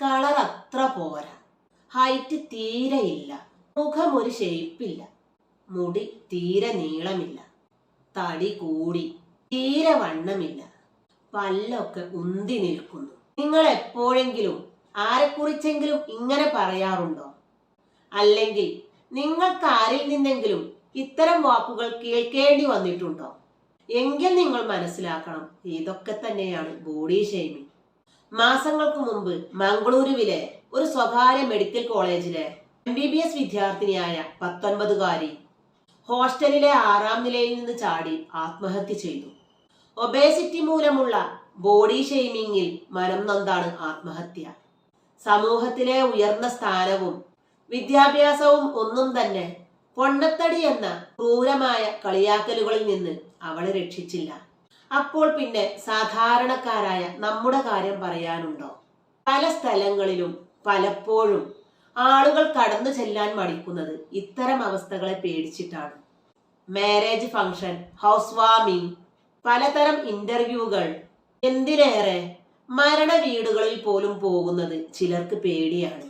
Colour അത്ര പോരാ. Height തീരെ ഇല്ല. മുഖം ഒരു ഷേപ്പില്ല മുടി തീരെ നീളമില്ല. തടി കൂടി. തീരെ വണ്ണമില്ല. പല്ലൊക്കെ ഉന്തി നിൽക്കുന്നു. നിങ്ങൾ എപ്പോഴെങ്കിലും ആരെക്കുറിച്ചെങ്കിലും ഇങ്ങനെ പറയാറുണ്ടോ? അല്ലെങ്കിൽ നിങ്ങൾക്ക് ആരിൽ നിന്നെങ്കിലും ഇത്തരം വാക്കുകൾ കേൾക്കേണ്ടി വന്നിട്ടുണ്ടോ? എങ്കിൽ നിങ്ങൾ മനസ്സിലാക്കണം ഇതൊക്കെ തന്നെയാണ് ബോഡി ഷെയ്മിങ് മാസങ്ങൾക്ക് മുമ്പ് മംഗളൂരുവിലെ ഒരു സ്വകാര്യ മെഡിക്കൽ കോളേജിലെ എം ബി ബി എസ് വിദ്യാർത്ഥിനിയായ പത്തൊൻപതുകാരി ഹോസ്റ്റലിലെ ആറാം നിലയിൽ നിന്ന് ചാടി ആത്മഹത്യ ചെയ്തു. ഒബേസിറ്റി മൂലമുള്ള ബോഡി ഷെയ്മിങ്ങിൽ മനം നൊന്താണ് ആത്മഹത്യ. സമൂഹത്തിലെ ഉയർന്ന സ്ഥാനവും വിദ്യാഭ്യാസവും ഒന്നും തന്നെ പൊണ്ണത്തടി എന്ന ക്രൂരമായ കളിയാക്കലുകളിൽ നിന്ന് അവളെ രക്ഷിച്ചില്ല. അപ്പോൾ പിന്നെ സാധാരണക്കാരായ നമ്മുടെ കാര്യം പറയാനുണ്ടോ? പല സ്ഥലങ്ങളിലും പലപ്പോഴും ആളുകൾ കടന്നു ചെല്ലാൻ മടിക്കുന്നത് ഇത്തരം അവസ്ഥകളെ പേടിച്ചിട്ടാണ്. മാരേജ് ഫംഗ്ഷൻ ഹൗസ് വാമിംഗ് പലതരം ഇന്റർവ്യൂകൾ എന്തിനേറെ മരണ വീടുകളിൽ പോലും പോകുന്നത് ചിലർക്ക് പേടിയാണ്.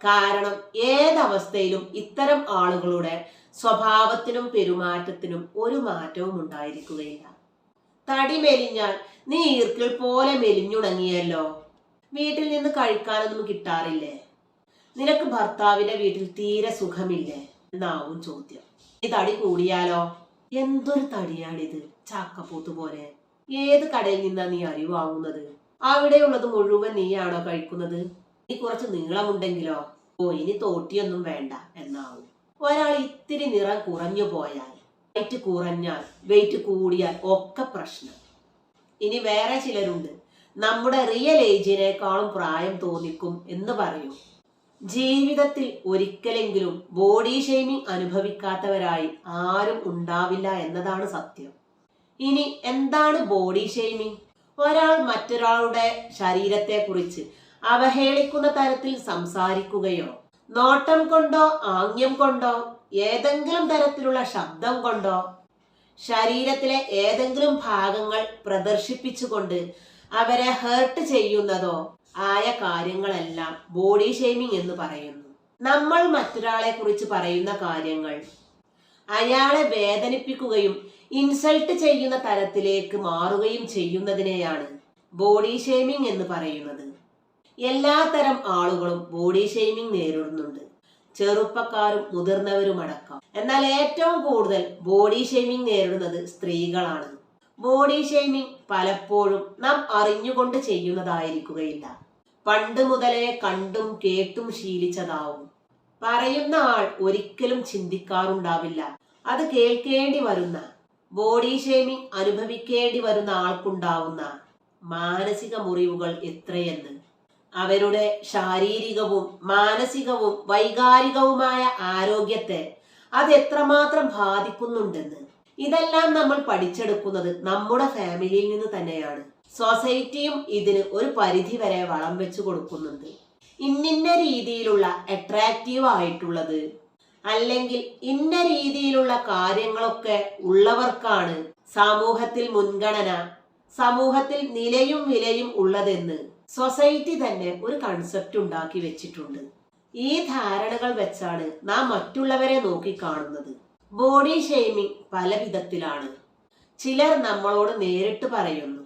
കാരണം ഏതവസ്ഥയിലും ഇത്തരം ആളുകളുടെ സ്വഭാവത്തിനും പെരുമാറ്റത്തിനും ഒരു മാറ്റവും ഉണ്ടായിരിക്കുകയില്ല. തടി മെലിഞ്ഞാൽ നീ ഈർക്കിൾ പോലെ മെലിഞ്ഞുണങ്ങിയല്ലോ. വീട്ടിൽ നിന്ന് കഴിക്കാനൊന്നും കിട്ടാറില്ലേ? നിനക്ക് ഭർത്താവിന്റെ വീട്ടിൽ തീരെ സുഖമില്ലേ? എന്നാവും ചോദ്യം. ഈ തടി കൂടിയാലോ? എന്തൊരു തടിയാണിത് ചാക്കപ്പൂത്ത് പോലെ. ഏത് കടയിൽ നിന്നാ നീ അരി വാങ്ങുന്നത്? അവിടെയുള്ളത് മുഴുവൻ നീയാണോ കഴിക്കുന്നത്? നീ കുറച്ച് നീളമുണ്ടെങ്കിലോ? ഓ ഇനി തോട്ടിയൊന്നും വേണ്ട എന്നാവും. ഒരാൾ ഇത്തിരി നിറം കുറഞ്ഞു പോയാൽ വെയിറ്റ് കുറഞ്ഞാൽ വെയിറ്റ് കൂടിയാൽ ഒക്കെ പ്രശ്നം. ഇനി വേറെ ചിലരുണ്ട്. നമ്മുടെ റിയൽ ഏജിനേക്കാളും പ്രായം തോന്നിക്കും എന്ന് പറയൂ. ജീവിതത്തിൽ ഒരിക്കലെങ്കിലും ബോഡി ഷെയ്മിങ് അനുഭവിക്കാത്തവരായി ആരും ഉണ്ടാവില്ല എന്നതാണ് സത്യം. ഇനി എന്താണ് ബോഡി ഷെയ്മിങ് ഒരാൾ മറ്റൊരാളുടെ ശരീരത്തെക്കുറിച്ച് അവഹേളിക്കുന്ന തരത്തിൽ സംസാരിക്കുകയോ നോട്ടം കൊണ്ടോ ആംഗ്യം കൊണ്ടോ ഏതെങ്കിലും തരത്തിലുള്ള ശബ്ദം കൊണ്ടോ ശരീരത്തിലെ ഏതെങ്കിലും ഭാഗങ്ങൾ പ്രദർശിപ്പിച്ചുകൊണ്ട് അവരെ ഹേർട്ട് ചെയ്യുന്നതോ ആയ കാര്യങ്ങളെല്ലാം ബോഡി ഷെയ്മിങ് എന്ന് പറയുന്നു. നമ്മൾ മറ്റൊരാളെ കുറിച്ച് പറയുന്ന കാര്യങ്ങൾ അയാളെ വേദനിപ്പിക്കുകയും ഇൻസൾട്ട് ചെയ്യുന്ന തരത്തിലേക്ക് മാറുകയും ചെയ്യുന്നതിനെയാണ് ബോഡി ഷെയ്മിങ് എന്ന് പറയുന്നത്. എല്ലാത്തരം ആളുകളും ബോഡി ഷെയ്മിങ് നേരിടുന്നുണ്ട്. ചെറുപ്പക്കാരും മുതിർന്നവരും അടക്കം. എന്നാൽ ഏറ്റവും കൂടുതൽ ബോഡി ഷെയ്മിങ് നേരിടുന്നത് സ്ത്രീകളാണ്. ബോഡി ഷെയ്മിങ് പലപ്പോഴും നാം അറിഞ്ഞുകൊണ്ട് ചെയ്യുന്നതായിരിക്കുകയില്ല. പണ്ട് മുതലേ കണ്ടും കേട്ടും ശീലിച്ചതാവും. പറയുന്ന ആൾ ഒരിക്കലും ചിന്തിക്കാറുണ്ടാവില്ല. അത് കേൾക്കേണ്ടി വരുന്ന ബോഡി ഷെയ്മിങ് അനുഭവിക്കേണ്ടി വരുന്ന ആൾക്കുണ്ടാവുന്ന മാനസിക മുറിവുകൾ എത്രയെന്ന്. അവരുടെ ശാരീരികവും മാനസികവും വൈകാരികവുമായ ആരോഗ്യത്തെ അത് എത്രമാത്രം ബാധിക്കുന്നുണ്ടെന്ന്. ഇതെല്ലാം നമ്മൾ പഠിച്ചെടുക്കുന്നത് നമ്മുടെ ഫാമിലിയിൽ നിന്ന് തന്നെയാണ്. സൊസൈറ്റിയും ഇതിന് ഒരു പരിധി വരെ വളം വെച്ചു കൊടുക്കുന്നുണ്ട്. ഇന്നിന്ന രീതിയിലുള്ള അട്രാക്റ്റീവ് ആയിട്ടുള്ളത് അല്ലെങ്കിൽ ഇന്ന രീതിയിലുള്ള കാര്യങ്ങളൊക്കെ ഉള്ളവർക്കാണ് സമൂഹത്തിൽ മുൻഗണന സമൂഹത്തിൽ നിലയും വിലയും ഉള്ളതെന്ന് സൊസൈറ്റി തന്നെ ഒരു കൺസെപ്റ്റ് ഉണ്ടാക്കി വെച്ചിട്ടുണ്ട്. ഈ ധാരണകൾ വെച്ചാണ് നാം മറ്റുള്ളവരെ നോക്കി കാണുന്നത് ബോഡി ഷെയ്മിങ് പല വിധത്തിലാണ്. ചിലർ നമ്മളോട് നേരിട്ട് പറയുന്നു.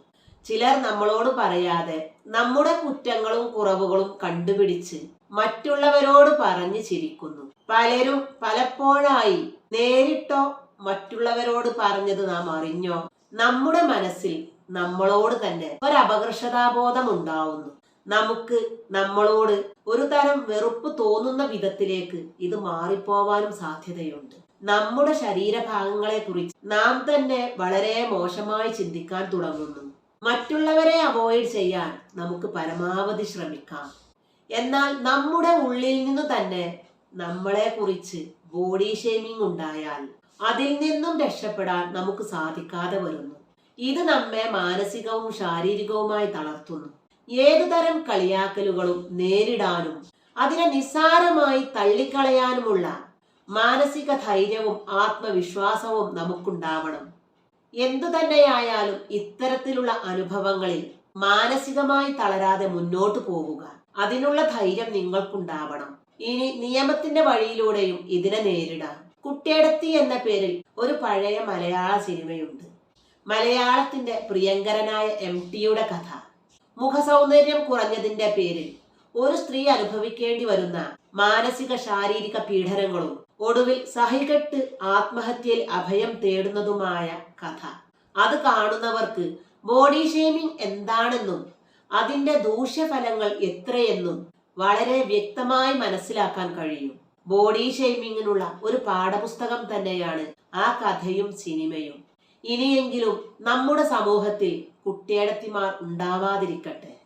ചിലർ നമ്മളോട് പറയാതെ നമ്മുടെ കുറ്റങ്ങളും കുറവുകളും കണ്ടുപിടിച്ച് മറ്റുള്ളവരോട് പറഞ്ഞു ചിരിക്കുന്നു. പലരും പലപ്പോഴായി നേരിട്ടോ മറ്റുള്ളവരോട് പറഞ്ഞത് നാം അറിഞ്ഞോ? നമ്മുടെ മനസ്സിൽ നമ്മളോട് തന്നെ ഒരു അപകർഷതാബോധം ഉണ്ടാവുന്നു നമുക്ക് നമ്മളോട് ഒരു തരം വെറുപ്പ് തോന്നുന്ന വിധത്തിലേക്ക് ഇത് മാറിപ്പോവാനും സാധ്യതയുണ്ട്. നമ്മുടെ ശരീരഭാഗങ്ങളെ കുറിച്ച് നാം തന്നെ വളരെ മോശമായി ചിന്തിക്കാൻ തുടങ്ങുന്നു. മറ്റുള്ളവരെ അവോയ്ഡ് ചെയ്യാൻ നമുക്ക് പരമാവധി ശ്രമിക്കാം. എന്നാൽ നമ്മുടെ ഉള്ളിൽ നിന്ന് തന്നെ നമ്മളെ കുറിച്ച് ബോഡി ഷേമിംഗ് ഉണ്ടായാൽ അതിൽ നിന്നും രക്ഷപ്പെടാൻ നമുക്ക് സാധിക്കാതെ വരുന്നു. ഇത് നമ്മെ മാനസികവും ശാരീരികവുമായി തളർത്തുന്നു. ഏതുതരം കളിയാക്കലുകളും നേരിടാനും അതിനെ നിസ്സാരമായി തള്ളിക്കളയാനുമുള്ള മാനസിക ധൈര്യവും ആത്മവിശ്വാസവും നമുക്കുണ്ടാവണം. എന്തു തന്നെയായാലും ഇത്തരത്തിലുള്ള അനുഭവങ്ങളിൽ മാനസികമായി തളരാതെ മുന്നോട്ടു പോവുക. അതിനുള്ള ധൈര്യം നിങ്ങൾക്കുണ്ടാവണം. ഇനി നിയമത്തിന്റെ വഴിയിലൂടെയും ഇതിനെ നേരിടാം. കുട്ടിയടത്തി എന്ന പേരിൽ ഒരു പഴയ മലയാള സിനിമയുണ്ട്. മലയാളത്തിന്റെ പ്രിയങ്കരനായ എം ടിയുടെ കഥ. മുഖസൗന്ദര്യം കുറഞ്ഞതിന്റെ പേരിൽ ഒരു സ്ത്രീ അനുഭവിക്കേണ്ടി വരുന്ന മാനസിക ശാരീരിക പീഡനങ്ങളും ഒടുവിൽ സഹികെട്ട് ആത്മഹത്യയിൽ അഭയം തേടുന്നതുമായ കഥ. അത് കാണുന്നവർക്ക് ബോഡി ഷേമിംഗ് എന്താണെന്നും അതിന്റെ ദൂഷ്യഫലങ്ങൾ എത്രയെന്നും വളരെ വ്യക്തമായി മനസ്സിലാക്കാൻ കഴിയും. ബോഡി ഷെയ്മിങ്ങിനുള്ള ഒരു പാഠപുസ്തകം തന്നെയാണ് ആ കഥയും സിനിമയും. ഇനിയെങ്കിലും നമ്മുടെ സമൂഹത്തിൽ കുട്ടിയടത്തിമാർ ഉണ്ടാവാതിരിക്കട്ടെ.